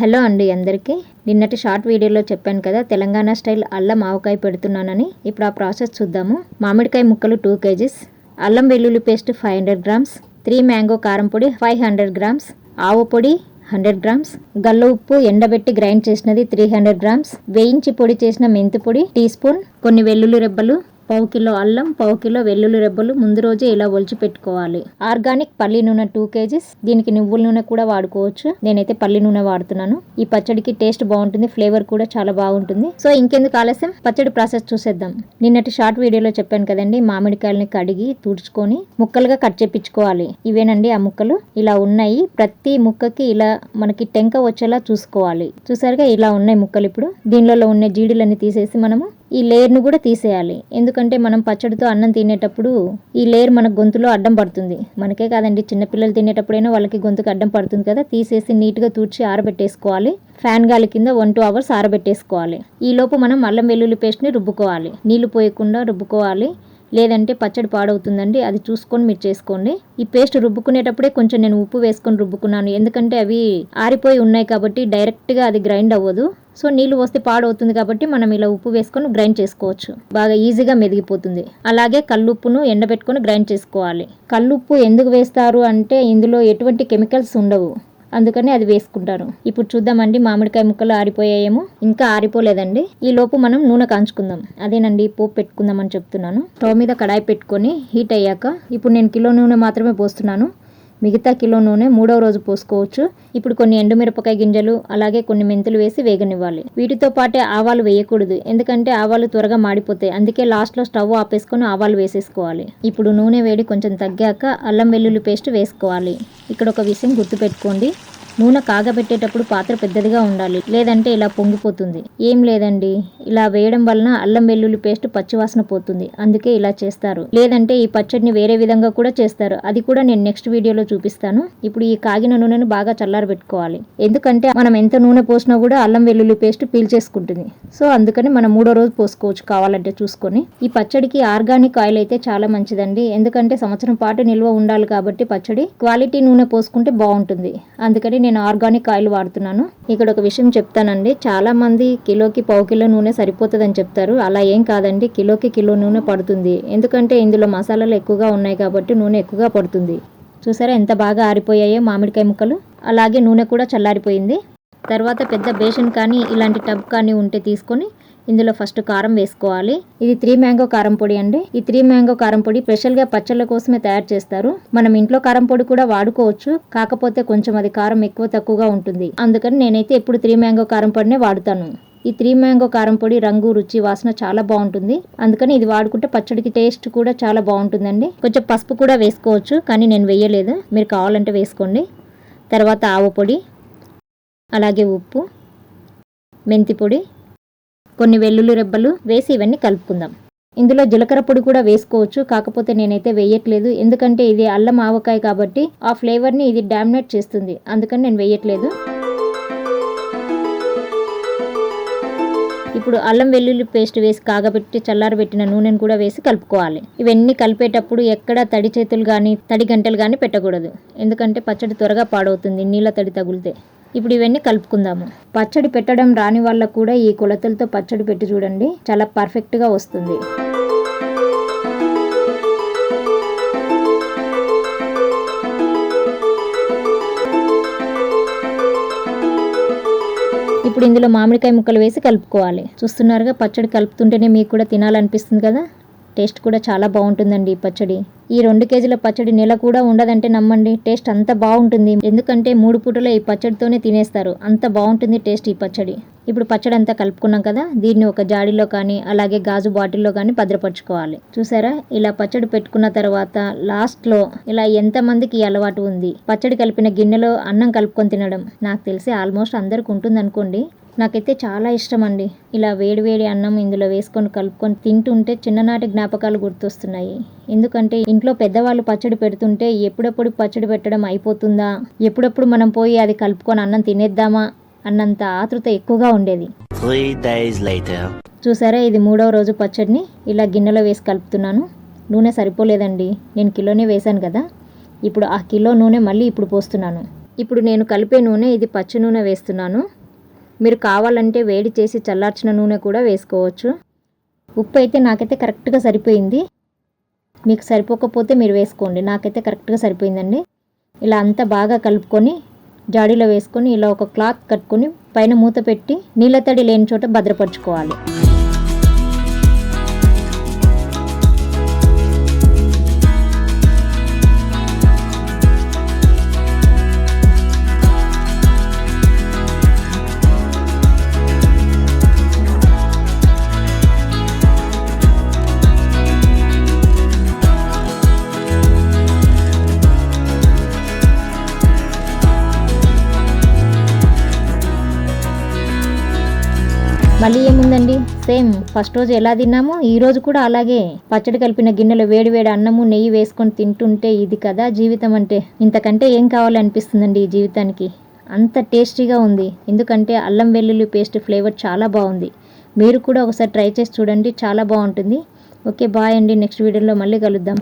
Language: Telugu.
హలో అండి అందరికీ. నిన్నటి షార్ట్ వీడియోలో చెప్పాను కదా తెలంగాణ స్టైల్ అల్లం ఆవకాయ పెడుతున్నానని. ఇప్పుడు ఆ ప్రాసెస్ చూద్దాము. మామిడికాయ ముక్కలు టూ కేజీస్. అల్లం వెల్లుల్లి paste five hundred grams three mango కారం పొడి ఫైవ్ హండ్రెడ్ గ్రామ్స్ ఆవు పొడి హండ్రెడ్ గ్రామ్స్ గల్ల ఉప్పు ఎండబెట్టి గ్రైండ్ చేసినది త్రీ హండ్రెడ్ గ్రామ్స్ వేయించి పొడి చేసిన మెంతి పొడి టీ స్పూన్ కొన్ని వెల్లుల్లి రెబ్బలు. పావు కిలో అల్లం పావు కిలో వెల్లుల్లి రెబ్బలు ముందు రోజే ఇలా ఒలిచి పెట్టుకోవాలి. ఆర్గానిక్ పల్లి నూనె టూ కేజీస్. దీనికి నువ్వుల నూనె కూడా వాడుకోవచ్చు. నేనైతే పల్లి నూనె వాడుతున్నాను. ఈ పచ్చడికి టేస్ట్ బాగుంటుంది ఫ్లేవర్ కూడా చాలా బాగుంటుంది. సో ఇంకెందుకు ఆలస్యం? పచ్చడి ప్రాసెస్ చూసేద్దాం. నిన్నటి షార్ట్ వీడియోలో చెప్పాను కదండి మామిడికాయలని కడిగి తుడుచుకొని ముక్కలుగా కట్ చేపించుకోవాలి. ఇవేనండి ఆ ముక్కలు. ఇలా ఉన్నాయి. ప్రతి ముక్కకి ఇలా మనకి టెంక వచ్చేలా చూసుకోవాలి. చూసారుగా ఇలా ఉన్నాయి ముక్కలు ఇప్పుడు. దీనిలో ఉన్న జీడీలన్నీ తీసేసి మనము ఈ లేయర్ను కూడా తీసేయాలి. ఎందుకంటే మనం పచ్చడితో అన్నం తినేటప్పుడు ఈ లేయర్ మన గొంతులో అడ్డం పడుతుంది. మనకే కాదండి చిన్నపిల్లలు తినేటప్పుడైనా వాళ్ళకి గొంతుకు అడ్డం పడుతుంది కదా. తీసేసి నీట్గా తూడ్చి ఆరబెట్టేసుకోవాలి. ఫ్యాన్ గాలి కింద వన్ టూ అవర్స్ ఆరబెట్టేసుకోవాలి. ఈ లోపు మనం అల్లం వెల్లుల్లి పేస్ట్ని రుబ్బుకోవాలి. నీళ్ళు పోయకుండా రుబ్బుకోవాలి. లేదంటే పచ్చడి పాడవుతుందండి అది చూసుకొని మీరు చేసుకోండి. ఈ పేస్ట్ రుబ్బుకునేటప్పుడే కొంచెం నేను ఉప్పు వేసుకొని రుబ్బుకున్నాను. ఎందుకంటే అవి ఆరిపోయి ఉన్నాయి కాబట్టి డైరెక్ట్గా అది గ్రైండ్ అవ్వదు. సో నీళ్ళు వస్తే పాడవుతుంది కాబట్టి మనం ఇలా ఉప్పు వేసుకొని గ్రైండ్ చేసుకోవచ్చు. బాగా ఈజీగా మెదిగిపోతుంది. అలాగే కల్లుప్పును ఎండబెట్టుకొని గ్రైండ్ చేసుకోవాలి. కల్లుప్పు ఎందుకు వేస్తారు అంటే ఇందులో ఎటువంటి కెమికల్స్ ఉండవు. అందుకని అది వేసుకుంటారు. ఇప్పుడు చూద్దామండి మామిడికాయ ముక్కలు ఆరిపోయాయేమో? ఇంకా ఆరిపోలేదండి. ఈ లోపు మనం నూనె కాంచుకుందాం. అదేనండి పోపు పెట్టుకుందామని చెప్తున్నాను. స్టవ్ మీద కడాయి పెట్టుకొని హీట్ అయ్యాక ఇప్పుడు నేను కిలో నూనె మాత్రమే పోస్తున్నాను. మిగతా కిలో నూనె మూడవ రోజు పోసుకోవచ్చు. ఇప్పుడు కొన్ని ఎండుమిరపకాయ గింజలు అలాగే కొన్ని మెంతులు వేసి వేగనివ్వాలి. వీటితో పాటే ఆవాలు వేయకూడదు ఎందుకంటే ఆవాలు త్వరగా మాడిపోతాయి. అందుకే లాస్ట్లో స్టవ్ ఆపేసుకొని ఆవాలు వేసేసుకోవాలి. ఇప్పుడు నూనె వేడి కొంచెం తగ్గాక అల్లం వెల్లుల్లి పేస్ట్ వేసుకోవాలి. ఇక్కడ ఒక విషయం గుర్తుపెట్టుకోండి. నూనె కాగబెట్టేటప్పుడు పాత్ర పెద్దదిగా ఉండాలి. లేదంటే ఇలా పొంగిపోతుంది. ఏం లేదండి. ఇలా వేయడం వలన అల్లం వెల్లుల్లి పేస్ట్ పచ్చివాసన పోతుంది. అందుకే ఇలా చేస్తారు. లేదంటే ఈ పచ్చడిని వేరే విధంగా కూడా చేస్తారు. అది కూడా నేను నెక్స్ట్ వీడియోలో చూపిస్తాను. ఇప్పుడు ఈ కాగిన నూనెను బాగా చల్లారబెట్టుకోవాలి. ఎందుకంటే మనం ఎంత నూనె పోసినా కూడా అల్లం వెల్లుల్లి పేస్ట్ పీల్చేసుకుంటుంది సో అందుకని మనం మూడో రోజు పోసుకోవచ్చు కావాలంటే చూసుకొని. ఈ పచ్చడికి ఆర్గానిక్ ఆయిల్ అయితే చాలా మంచిదండి. ఎందుకంటే సంవత్సరం పాటు నిల్వ ఉండాలి కాబట్టి పచ్చడి క్వాలిటీ నూనె పోసుకుంటే బాగుంటుంది. అందుకని నేను ఆర్గానిక్ ఆయిల్ వాడుతున్నాను. ఇక్కడ ఒక విషయం చెప్తానండి. చాలా మంది కిలోకి పావు కిలో నూనె సరిపోతుందని చెప్తారు. అలా ఏం కాదండి. కిలోకి కిలో నూనె పడుతుంది. ఎందుకంటే ఇందులో మసాలాలు ఎక్కువగా ఉన్నాయి కాబట్టి నూనె ఎక్కువగా పడుతుంది. చూసారా ఎంత బాగా ఆరిపోయాయో మామిడికాయ ముక్కలు. అలాగే నూనె కూడా చల్లారిపోయింది. తర్వాత పెద్ద బేషన్ కానీ ఇలాంటి టబ్ కానీ ఉంటే తీసుకొని ఇందులో ఫస్ట్ కారం వేసుకోవాలి. ఇది త్రీ మ్యాంగో కారం పొడి అండి. ఈ త్రీ మ్యాంగో కారం పొడి స్పెషల్గా పచ్చళ్ళ కోసమే తయారు చేస్తారు. మనం ఇంట్లో కారం పొడి కూడా వాడుకోవచ్చు. కాకపోతే కొంచెం అది కారం ఎక్కువ తక్కువగా ఉంటుంది. అందుకని నేనైతే ఎప్పుడు త్రీ మ్యాంగో కారం పొడినే వాడుతాను. ఈ త్రీ మ్యాంగో కారం పొడి రంగు రుచి వాసన చాలా బాగుంటుంది. అందుకని ఇది వాడుకుంటే పచ్చడికి టేస్ట్ కూడా చాలా బాగుంటుందండి. కొంచెం పసుపు కూడా వేసుకోవచ్చు కానీ నేను వేయలేదు. మీరు కావాలంటే వేసుకోండి. తర్వాత ఆవు పొడి. అలాగే ఉప్పు మెంతి పొడి కొన్ని వెల్లుల్లి రెబ్బలు వేసి ఇవన్నీ కలుపుకుందాం. ఇందులో జీలకర్ర పొడి కూడా వేసుకోవచ్చు. కాకపోతే నేనైతే వేయట్లేదు. ఎందుకంటే ఇది అల్లం ఆవకాయ కాబట్టి ఆ ఫ్లేవర్ని ఇది డామినేట్ చేస్తుంది. అందుకని నేను వేయట్లేదు. ఇప్పుడు అల్లం వెల్లుల్లి పేస్ట్ వేసి కాగబెట్టి చల్లారబెట్టిన నూనెను కూడా వేసి కలుపుకోవాలి. ఇవన్నీ కలిపేటప్పుడు ఎక్కడ తడి చేతులు కానీ తడి గంటలు కానీ పెట్టకూడదు. ఎందుకంటే పచ్చడి త్వరగా పాడవుతుంది. నీళ్ళ తడి తగిలితే. ఇప్పుడు ఇవన్నీ కలుపుకుందాము. పచ్చడి పెట్టడం రాని వాళ్ళకు కూడా ఈ కొలతలతో పచ్చడి పెట్టి చూడండి. చాలా పర్ఫెక్ట్గా వస్తుంది. ఇప్పుడు ఇందులో మామిడికాయ ముక్కలు వేసి కలుపుకోవాలి. చూస్తున్నారుగా పచ్చడి కలుపుతుంటేనే మీకు కూడా తినాలనిపిస్తుంది కదా? టేస్ట్ కూడా చాలా బాగుంటుందండి ఈ పచ్చడి. ఈ రెండు కేజీల పచ్చడి నెల కూడా ఉండదంటే నమ్మండి. టేస్ట్ అంత బాగుంటుంది. ఎందుకంటే మూడు పూటలో ఈ పచ్చడితోనే తినేస్తారు. అంత బాగుంటుంది టేస్ట్ ఈ పచ్చడి. ఇప్పుడు పచ్చడి అంతా కలుపుకున్నాం కదా దీన్ని ఒక జాడీలో కానీ అలాగే గాజు బాటిల్లో కానీ భద్రపరచుకోవాలి. చూసారా? ఇలా పచ్చడి పెట్టుకున్న తర్వాత లాస్ట్లో ఇలా ఎంతమందికి అలవాటు ఉంది? పచ్చడి కలిపిన గిన్నెలో అన్నం కలుపుకొని తినడం. నాకు తెలిసి ఆల్మోస్ట్ అందరికి ఉంటుంది అనుకోండి నాకైతే చాలా ఇష్టం అండి ఇలా వేడివేడి అన్నం ఇందులో వేసుకొని కలుపుకొని తింటుంటే చిన్ననాటి జ్ఞాపకాలు గుర్తొస్తున్నాయి. ఎందుకంటే ఇంట్లో పెద్దవాళ్ళు పచ్చడి పెడుతుంటే ఎప్పుడెప్పుడు పచ్చడి పెట్టడం అయిపోతుందా? ఎప్పుడెప్పుడు మనం పోయి అది కలుపుకొని అన్నం తినేద్దామా? అన్నంత ఆతృత ఎక్కువగా ఉండేది. చూసారా? ఇది మూడవ రోజు పచ్చడిని ఇలా గిన్నెలో వేసి కలుపుతున్నాను. నూనె సరిపోలేదండి. నేను కిలోనే వేశాను కదా. ఇప్పుడు ఆ కిలో నూనె మళ్ళీ ఇప్పుడు పోస్తున్నాను. ఇప్పుడు నేను కలిపే నూనె ఇది పచ్చి నూనె వేస్తున్నాను. మీరు కావాలంటే వేడి చేసి చల్లార్చిన నూనె కూడా వేసుకోవచ్చు. ఉప్పు అయితే నాకైతే కరెక్ట్గా సరిపోయింది. మీకు సరిపోకపోతే మీరు వేసుకోండి. నాకైతే కరెక్ట్గా సరిపోయిందండి. ఇలా అంతా బాగా కలుపుకొని జాడీలో వేసుకొని ఇలా ఒక క్లాత్ కట్టుకొని పైన మూత పెట్టి నీళ్ళ తడి లేని చోట భద్రపరచుకోవాలి. మళ్ళీ ఏముందండి? సేమ్. ఫస్ట్ రోజు ఎలా తిన్నామో ఈ రోజు కూడా అలాగే. పచ్చడి కలిపిన గిన్నెలో వేడి వేడి అన్నము నెయ్యి వేసుకొని తింటుంటే ఇది కదా జీవితం అంటే. ఇంతకంటే ఏం కావాలనిపిస్తుందండి ఈ జీవితానికి? అంత టేస్టీగా ఉంది. ఎందుకంటే అల్లం వెల్లుల్లి పేస్ట్ ఫ్లేవర్ చాలా బాగుంది. మీరు కూడా ఒకసారి ట్రై చేసి చూడండి చాలా బాగుంటుంది. ఓకే బాయ్ అండి. నెక్స్ట్ వీడియోలో మళ్ళీ కలుద్దాం.